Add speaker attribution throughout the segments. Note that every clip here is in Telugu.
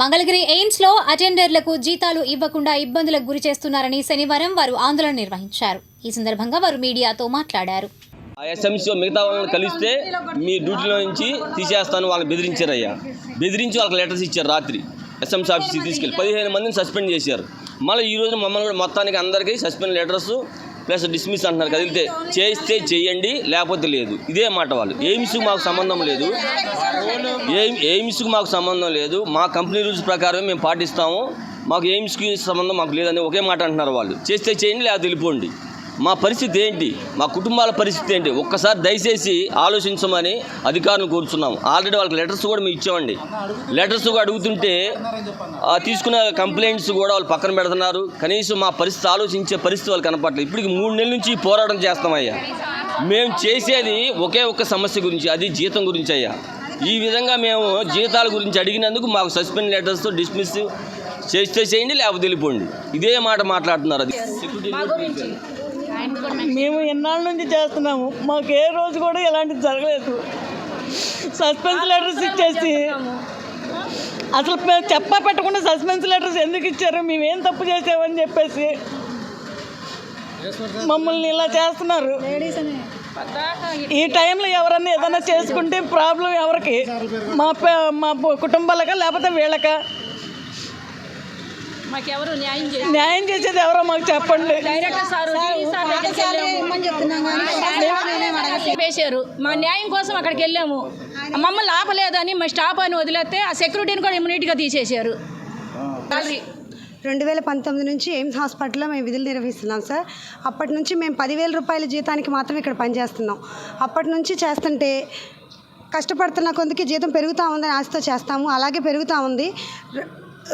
Speaker 1: మంగళగిరి ఎయిమ్స్లో అటెండర్లకు జీతాలు ఇవ్వకుండా ఇబ్బందులకు గురి చేస్తున్నారని శనివారం వారు ఆందోళన నిర్వహించారు. ఈ సందర్భంగా వారు మీడియాతో మాట్లాడారు.
Speaker 2: ఆ ఎస్ఎంసీ మిగతా వాళ్ళని కలిస్తే మీ డ్యూటీలో నుంచి తీసేస్తాను వాళ్ళని బెదిరించారు అయ్యా బెదిరించి వాళ్ళకి లెటర్స్ ఇచ్చారు రాత్రి. ఎస్ఎంసీ ఆఫీస్కి తీసుకెళ్ళి పదిహేను మందిని సస్పెండ్ చేశారు. మళ్ళీ ఈ రోజు మమ్మల్ని కూడా మొత్తానికి అందరికీ సస్పెండ్ లెటర్స్ ప్లస్ డిస్మిస్ అంటున్నారు కదిలితే చేస్తే చేయండి లేకపోతే లేదు. ఇదే మాట వాళ్ళు. ఎయిమ్స్కి మాకు సంబంధం లేదు. ఎయిమ్ ఎయిమ్స్కి మాకు సంబంధం లేదు. మా కంపెనీ రూల్స్ ప్రకారం మేము పాటిస్తాము. మాకు ఎయిమ్స్కి సంబంధం మాకు లేదని ఒకే మాట అంటున్నారు వాళ్ళు. చేస్తే చేయండి లేకపోతే వెళ్ళిపోండి. మా పరిస్థితి ఏంటి? మా కుటుంబాల పరిస్థితి ఏంటి? ఒక్కసారి దయచేసి ఆలోచించమని అధికారులు కోరుతున్నాం ఆల్రెడీ వాళ్ళకి లెటర్స్ కూడా మేము ఇచ్చామండి. లెటర్స్ కూడా అడుగుతుంటే తీసుకున్న కంప్లైంట్స్ కూడా వాళ్ళు పక్కన పెడుతున్నారు. కనీసం మా పరిస్థితి ఆలోచించే పరిస్థితి వాళ్ళు కనపడలేదు ఇప్పటికి మూడు నెలల నుంచి పోరాటం చేస్తామయ్యా మేము చేసేది ఒకే ఒక్క సమస్య గురించి అది జీతం గురించి అయ్యా. ఈ విధంగా మేము జీతాల గురించి అడిగినందుకు మాకు సస్పెండ్ లెటర్స్ డిస్మిస్ చేస్తే చేయండి లేకపోతే వెళ్ళిపోండి. ఇదే మాట మాట్లాడుతున్నారు అది.
Speaker 3: మేము ఎన్నాళ్ళ నుంచి చేస్తున్నాము. మాకు ఏ రోజు కూడా ఇలాంటిది జరగలేదు. సస్పెన్స్ లెటర్స్ ఇచ్చేసి. అసలు మేము చెప్ప పెట్టకుండా సస్పెన్స్ లెటర్స్ ఎందుకు ఇచ్చారు? మేము ఏం తప్పు చేసామని చెప్పేసి మమ్మల్ని ఇలా చేస్తున్నారు. ఈ టైంలో ఎవరన్నా ఏదైనా చేసుకుంటే ప్రాబ్లం ఎవరికి? మా మా కుటుంబాలకా లేకపోతే వీళ్ళకా?
Speaker 4: మాకెవరు న్యాయం చేయాలి
Speaker 3: న్యాయం చేసేది ఎవరో మాకు చెప్పండి.
Speaker 4: డైరెక్టర్ సార్ చెప్పేశారు. మా న్యాయం కోసం అక్కడికి వెళ్ళాము. మమ్మల్ని ఆపలేదని మా స్టాప్ అని వదిలేస్తే ఆ సెక్యూరిటీని కూడా ఇమ్మీడియట్గా తీసేశారు.
Speaker 5: రెండు వేల పంతొమ్మిది నుంచి ఎయిమ్స్ హాస్పిటల్లో మేము విధులు నిర్వహిస్తున్నాం సార్. అప్పటి నుంచి మేము పదివేల రూపాయల జీతానికి మాత్రం ఇక్కడ పనిచేస్తున్నాం. అప్పటి నుంచి చేస్తుంటే కష్టపడుతున్న కొందికి జీతం పెరుగుతూ ఉందని ఆశతో చేస్తాము. అలాగే పెరుగుతూ ఉంది.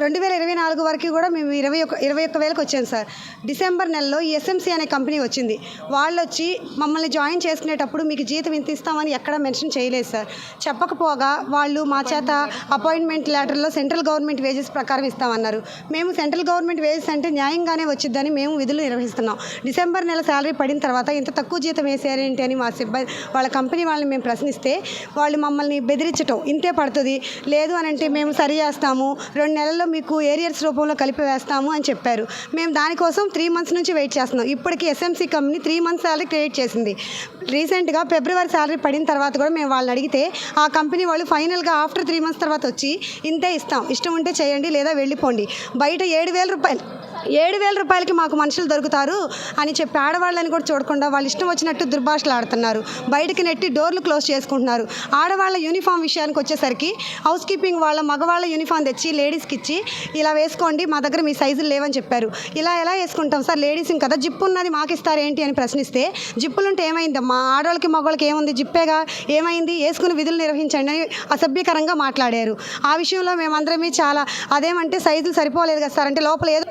Speaker 5: రెండు వేల ఇరవై నాలుగు వరకు కూడా మేము ఇరవై ఒక ఇరవై ఒక్క వేలకు వచ్చాం సార్. డిసెంబర్ నెలలో ఎస్ఎంసీ అనే కంపెనీ వచ్చింది. వాళ్ళు వచ్చి మమ్మల్ని జాయిన్ చేసుకునేటప్పుడు మీకు జీతం ఇంత ఇస్తామని ఎక్కడ మెన్షన్ చేయలేదు సార్. చెప్పకపోగా వాళ్ళు మా చేత అపాయింట్మెంట్ లెటర్లో సెంట్రల్ గవర్నమెంట్ వేజెస్ ప్రకారం ఇస్తామన్నారు. మేము సెంట్రల్ గవర్నమెంట్ వేజెస్ అంటే న్యాయంగానే వచ్చిద్దని మేము విధులు నిర్వహిస్తున్నాం. డిసెంబర్ నెల శాలరీ పడిన తర్వాత ఇంత తక్కువ జీతం వేసారేంటి అని మా సిబ్బంది వాళ్ళ కంపెనీ వాళ్ళని మేము ప్రశ్నిస్తే వాళ్ళు మమ్మల్ని బెదిరించటం ఇంతే పడుతుంది. లేదు అని అంటే మేము సరి చేస్తాము. రెండు నెలల్లో మీకు ఏరియర్స్ రూపంలో కలిపి వేస్తాము అని చెప్పారు. మేము దానికోసం త్రీ మంత్స్ నుంచి వెయిట్ చేస్తున్నాం. ఇప్పటికి SMC company three months salary create చేసింది. రీసెంట్గా ఫిబ్రవరి శాలరీ పడిన తర్వాత కూడా మేము వాళ్ళని అడిగితే ఆ కంపెనీ వాళ్ళు ఫైనల్గా ఆఫ్టర్ త్రీ మంత్స్ తర్వాత వచ్చి ఇంతే ఇస్తాం. ఇష్టం ఉంటే చేయండి లేదా వెళ్ళిపోండి. బయట ఏడు వేల రూపాయలు ఏడు వేల రూపాయలకి మాకు మనుషులు దొరుకుతారు అని చెప్పి ఆడవాళ్ళని కూడా చూడకుండా వాళ్ళు ఇష్టం వచ్చినట్టు దుర్భాషలు ఆడుతున్నారు. బయటకు నెట్టి డోర్లు క్లోజ్ చేసుకుంటున్నారు. ఆడవాళ్ళ యూనిఫామ్ విషయానికి వచ్చేసరికి హౌస్ కీపింగ్ వాళ్ళ మగవాళ్ళ యూనిఫామ్ తెచ్చి లేడీస్కి ఇచ్చి ఇలా వేసుకోండి మా దగ్గర మీ సైజులు లేవని చెప్పారు. ఇలా ఎలా వేసుకుంటాం సార్? లేడీస్ కదా జిప్పు ఉన్నది మాకు ఇస్తారు ఏంటి అని ప్రశ్నిస్తే జిప్పులుంటే ఏమైందమ్మా ఆడవాళ్ళకి మగవాళ్ళకి ఏముంది? జిప్పేగా? ఏమైంది? వేసుకుని విధులు నిర్వహించండి అని అసభ్యకరంగా మాట్లాడారు. ఆ విషయంలో మేమందరమీ చాలా అదేమంటే సైజులు సరిపోలేదు కదా సార్? అంటే లోపల ఏదో